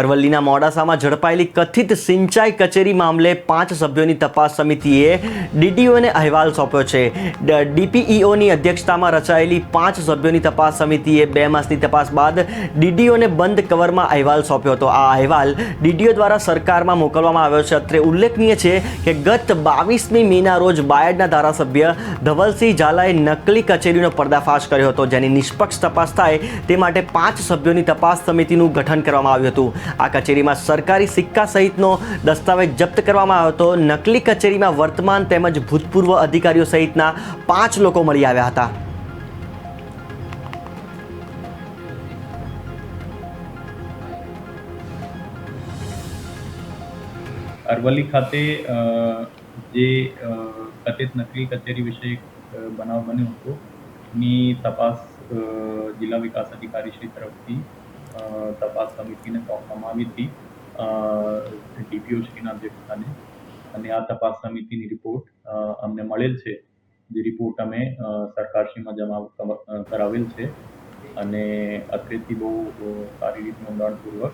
અરવલ્લીના મોડાસામાં ઝડપાયેલી કથિત સિંચાઈ કચેરી મામલે પાંચ સભ્યોની તપાસ સમિતિએ ડીડીઓને અહેવાલ સોંપ્યો છે. ડીપીઈઓની અધ્યક્ષતામાં રચાયેલી પાંચ સભ્યોની તપાસ સમિતિએ બે માસની તપાસ બાદ ડીડીઓને બંધ કવરમાં અહેવાલ સોંપ્યો હતો. આ અહેવાલ ડીડીઓ દ્વારા સરકારમાં મોકલવામાં આવ્યો છે. અત્રે ઉલ્લેખનીય છે કે ગત બાવીસમી મેના રોજ બાયડના ધારાસભ્ય ધવલસિંહ ઝાલાએ નકલી કચેરીનો પર્દાફાશ કર્યો હતો, જેની નિષ્પક્ષ તપાસ થાય તે માટે પાંચ સભ્યોની તપાસ સમિતિનું ગઠન કરવામાં આવ્યું હતું. આ કચેરીમાં સરકારી સિક્કા સહિતનો દસ્તાવેજ જપ્ત કરવામાં આવ્યો હતો. નકલી કચેરીમાં વર્તમાન તેમજ ભૂતપૂર્વ અધિકારીઓ સહિતના પાંચ લોકો મળી આવ્યા હતા. અરવલ્લી ખાતે જે કથિત નકલી કચેરી વિશે બનાવ બન્યો હતો. ની તપાસ જિલ્લા વિકાસ અધિકારી શ્રી તરફથી તપાસ સમિતિને સોંપવામાં આવી હતી ડીપીઓ શ્રીના અધ્યક્ષસ્થાને. અને આ તપાસ સમિતિની રિપોર્ટ અમને મળેલ છે. જે રિપોર્ટ અમે સરકારશ્રીમાં જમા કરાવેલ છે. અને અત્રેથી બહુ સારી રીતે ઊંડાણપૂર્વક